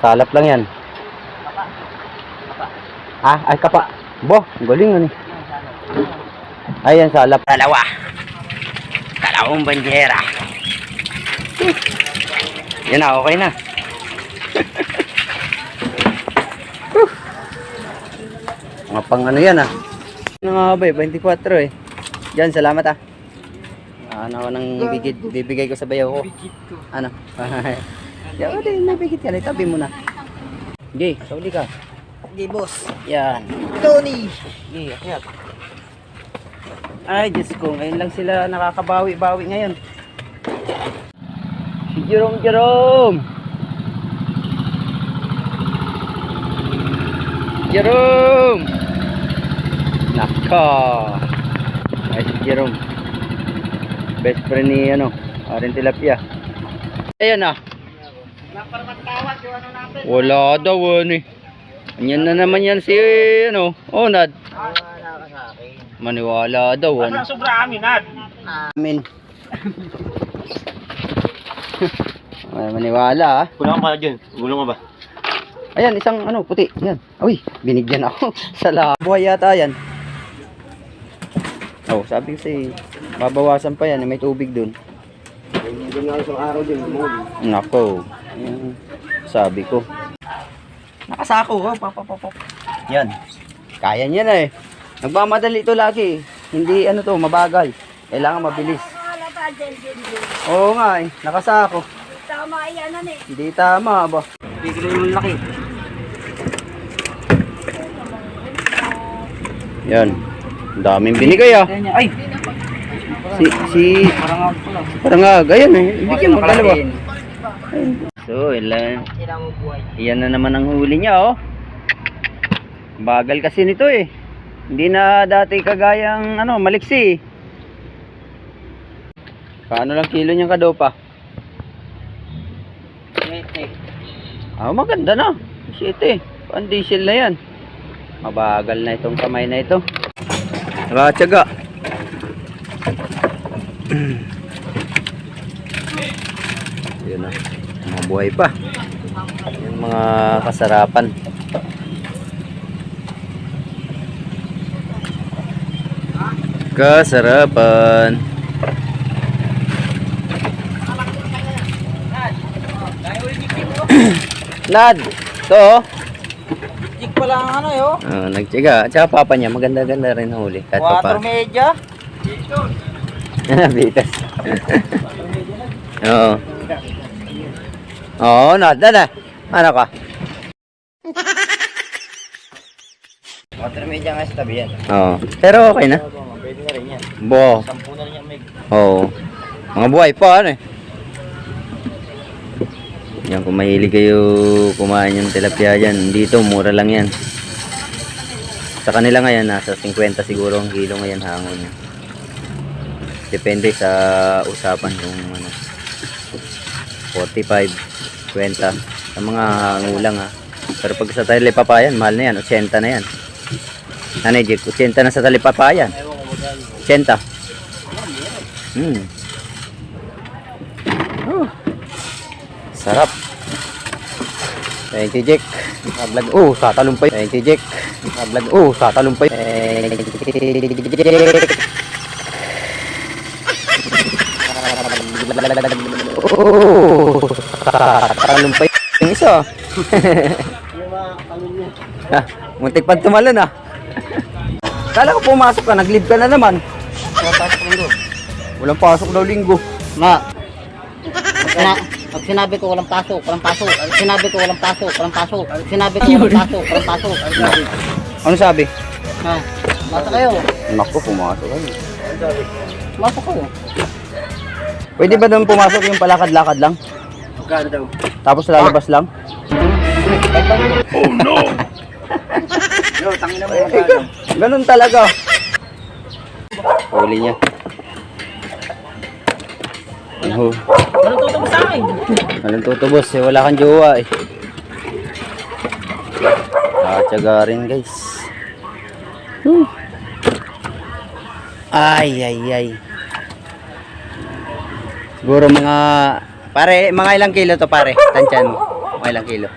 Salap lang yan. Ah, ay kapa. Bo, ang galing ano. Ayan, salap. Dalawa. Dalawang banjera. Yan na, okay na. Mga pang ano yan ah. Ano nga ba eh, 24 eh. Diyan, salamat ah. Ano ako nang bibigay ko sa bayaw ko. Ano? Yan, yeah, may bigit ka. Tabi mo na. Gay, sauli ka. Hindi, boss. Yan. Tony! Gay, akyat. Ay, Diyos ko. Ngayon lang sila nakakabawi-bawi ngayon. Si Jerome, Jerome! Jerome! Naka! Ay, si Jerome. Best friend ni, ano, Aren Tilapia. Ayan ah. Wala daw, ano eh. Yan na naman yan si, ano, Onad. Wala ka sa akin. Maniwala daw, ano. sobra amin, Nad. Amin. Maniwala ah. Kulang ka dyan. Gulong ka ba? Ayan, isang ano, puti. Yan. Uy, binigyan ako. Sa buhay yata yan. Oh, sabi kasi, babawasan pa yan. May tubig dun. Hindi nga isang araw din. Nako. Yan. Sabi ko. Nakasako ko. Papapapap. Yan. Kaya niya na eh. Nagmamadali ito lagi. Hindi ano to, mabagal. Kailangan mabilis. Oo nga eh. Nakasako. Tama yan, eh. Hindi tama ba? Biglo yung laki. Yan. Ang daming binigay ah. Ay! Si, si, Parang ako pala. parang nga, ganyan eh. Ibigyan mo dalawa. So, ilan. Iyan na naman ang huli niya, oh. Bagal kasi nito eh. Hindi na dati kagayang ano, maliksi. Paano lang kilo niyang kadopa? Ah, maganda na. Shit eh. Pan diesel na yan. Mabagal na itong kamay na ito. Nakatsaga. Yun na. Mga buhay pa. Yung mga kasarapan. Kasarapan. Nad, to. oh. Jig pala ang ano yo. Ah, nagtiga. Tsaka papa niya, maganda-ganda rin huli. Kahit pa 4 medya. Bitas. Oo. Oo, Nad, na. Ano ka? 4 medya nga sa tabi yan. Oo. Pero okay na. Pwede na rin yan. Bo. 10 na rin yan, Meg. Oo. Mga buhay pa, ano eh. Yan, kung mahilig kayo kumain yung tilapia dyan, dito, mura lang yan. Sa kanila ngayon, nasa 50 siguro ang kilo ngayon hangon niya. Depende sa usapan kung ano. 45, 20. Sa mga hangulang ha. Pero pag sa talipapayan, mahal na yan. 80 na yan. Nanay Jake, 80 na sa talipapayan. Ewan ko magkano. 80. Hmm. Sarap. Thank you, Jack. Vlog. Oh, tatalumpay. Thank you, Jack. Vlog. Oh, tatalumpay. Thank you, Jack. Oh, tatalumpay. Yung isa. Ah, muntik pa tumalon ah. Kala ko pumasok ka, nag-leave ka na naman. Walang pasok daw linggo. Ma. Pag, sina pag sinabi ko walang pasok, walang pasok. Pag sinabi ko walang pasok, walang pasok. Pag sinabi ko walang pasok, walang pasok. Ano sabi? Ha? Masa kayo. Naku, pumasok ka. Masok kayo. Pwede ba doon pumasok yung palakad-lakad lang? Magkano daw? Tapos lalabas lang? Yo, tangin na mo Eh, ka- ganun talaga. Huli niya. Ano? Ano tutong sa akin? Walang tutubos eh. Wala kang jowa eh. Nakatsaga rin guys. Hmm. Ay, ay, ay. Siguro mga... Pare, mga ilang kilo to pare? Tansyan mo. Mga ilang kilo?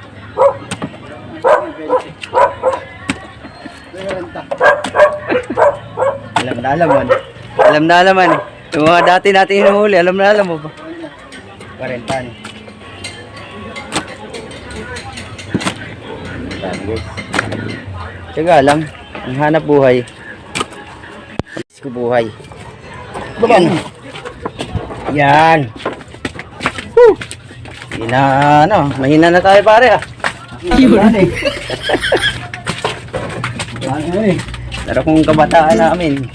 Alam na alam man. Alam na alam man. Yung mga dati natin hinuhuli, alam na alam mo ba? 40 ano. Yan, guys. Tsaga lang, ang hanap buhay. Ko buhay. Yan. Yan. Woo! Hina, ano, mahina na tayo pare ah. Yun. Ano eh. Pero kung kabataan namin.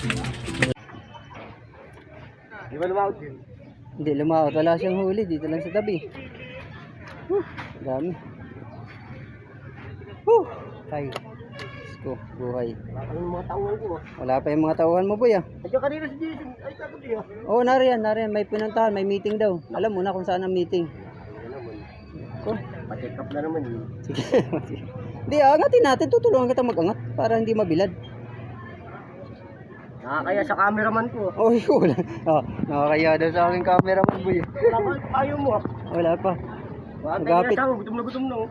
Di ba lumawag yun? Hindi lumaot. Wala siyang huli. Dito lang sa tabi. Whew, dami. Whew, ay. Ko, buhay. Ang mga tauhan ko ah. Wala pa yung mga tauhan mo, boy ah. Ayun kanina si Jason. Ay, takot yun. Oo, nariyan, nariyan. May pinuntahan, may meeting daw. Alam mo na kung saan ang meeting. Ko, Pa-check up na naman yun. sige. Hindi, angatin natin. Tutulungan kita mag-angat para hindi mabilad. Nakakaya sa cameraman ko. Oh, wala. Oh, nakakaya daw sa aking camera mo, boy. Wala pa, ayaw mo ah. Wala pa. Wala Magapit. tayo gutom na gutom na oh.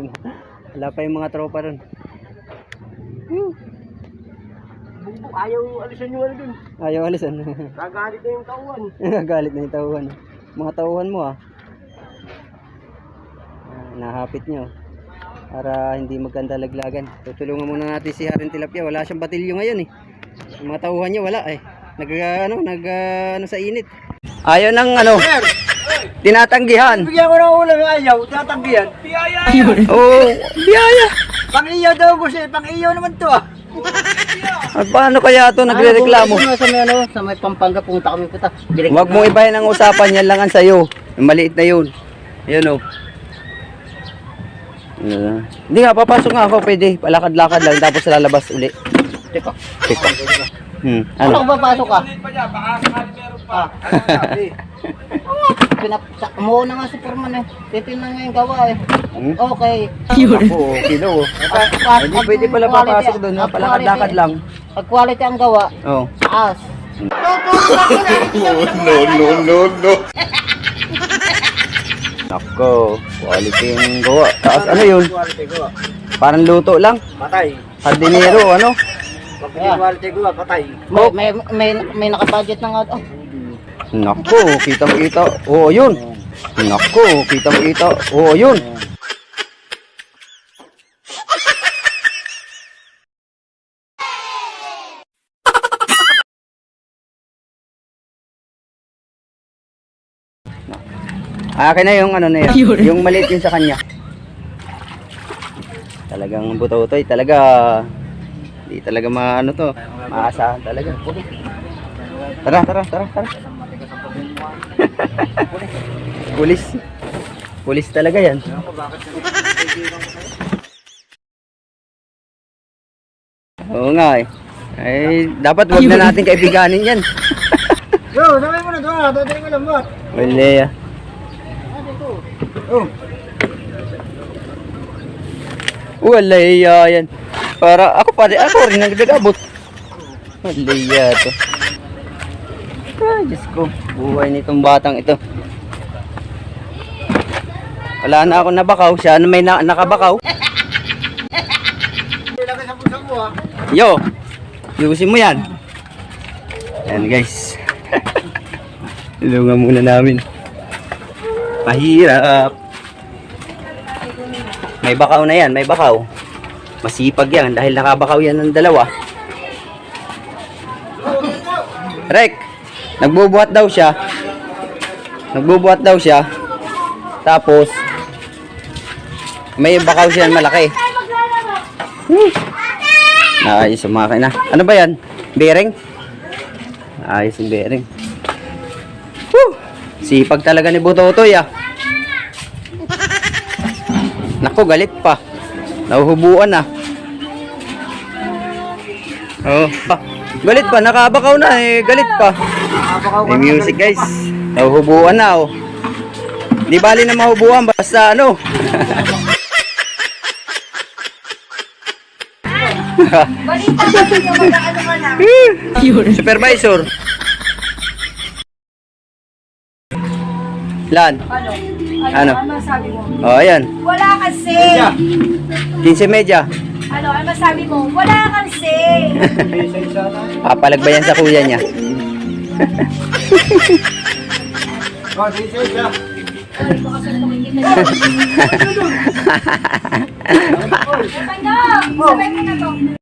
Wala pa yung mga tropa ron. Whew. Bugbog, ayaw alisan yung ano dun. Ayaw alisan. Kagalit na yung tauhan. Nagagalit na yung tauhan. Mga tauhan mo ah. Ah, Nahapit nyo. Para hindi magkanda laglagan. Tutulungan muna natin si Haring Tilapia. Wala siyang batilyo ngayon eh. Yung mga tauhan niya wala eh. Nag ano, nag ah, ano sa init. Ayaw ng ano. Tinatanggihan. Bigyan ko ng ulam ayaw, tatanggihan. Oo, biyaya. Pang-iyaw daw ko siya, pang-iyaw naman to ah. At paano kaya ito nagre-reklamo? Ano, sa may ano, sa may Pampanga punta kami puta. Huwag mo ibahin ang usapan, yan lang ang sayo. Yung maliit na yun. Yan o. Uh, hindi nga, papasok nga ako, pwede. Palakad-lakad lang, tapos lalabas uli. Teka. Teka. Hmm, Ano ano? ba pasok ka? Ah. Pinap sa- umuo na nga si Foreman eh. Titingnan nga yung gawa eh. Hmm? Okay. Ako, okay daw. oh. Ay, pwede pala papasok doon, palakad-lakad lang. Pag quality ang gawa, Oh. taas. Nako, quality yung gawa. Taas, ano yun? Quality ko. Parang luto lang. Patay. Hardinero, ano? Pag quality ko ah, patay. May, may, may, may nakabudget na nga. Oh. Nako, kitang kita. Oo, yun. Nako, kitang kita. Oo, yun. Akin na yung ano na yun. Yung maliit yun sa kanya. Talagang butotoy. Talaga, hindi talaga maano to. Maasahan talaga. Tara, tara, tara, tara. Pulis. Pulis talaga yan. Oo nga eh. Ay, dapat wag na natin kaibiganin yan. Yo, sabay mo na doon ah, doon ko lambat. Wala ah. Oh. Wala iya yan. Para ako pa ako rin nagdagabot. Wala iya to. Ay, Diyos ko. Buhay nitong batang ito. Wala na ako nabakaw. Siya na may na nakabakaw. Yo! Yusin mo yan. Yan guys. Tulungan muna namin. Mahirap. May bakaw na yan, may bakaw. Masipag yan dahil nakabakaw yan ng dalawa. Rek, nagbubuhat daw siya. Nagbubuhat daw siya. Tapos, may bakaw siya malaki. Hmm. Ayos ang makina. Ano ba yan? Bearing? Ayos yung bearing. Whew! Sipag talaga ni Butotoy ah. Naku, galit pa. Nahuhubuan na. Oh, pa. Galit pa, nakabakaw na eh. Galit pa. May music guys. Nahuhubuan na oh. Di bali na mahubuan basta ano. Supervisor. Lan. Ano? Ano? Ano masabi mo? Oh, ayan. Wala kasi. 15 media. Ano, ano masabi mo? Wala kasi. Papalagbayan sa kuya niya. Ano? Sabay mo na to.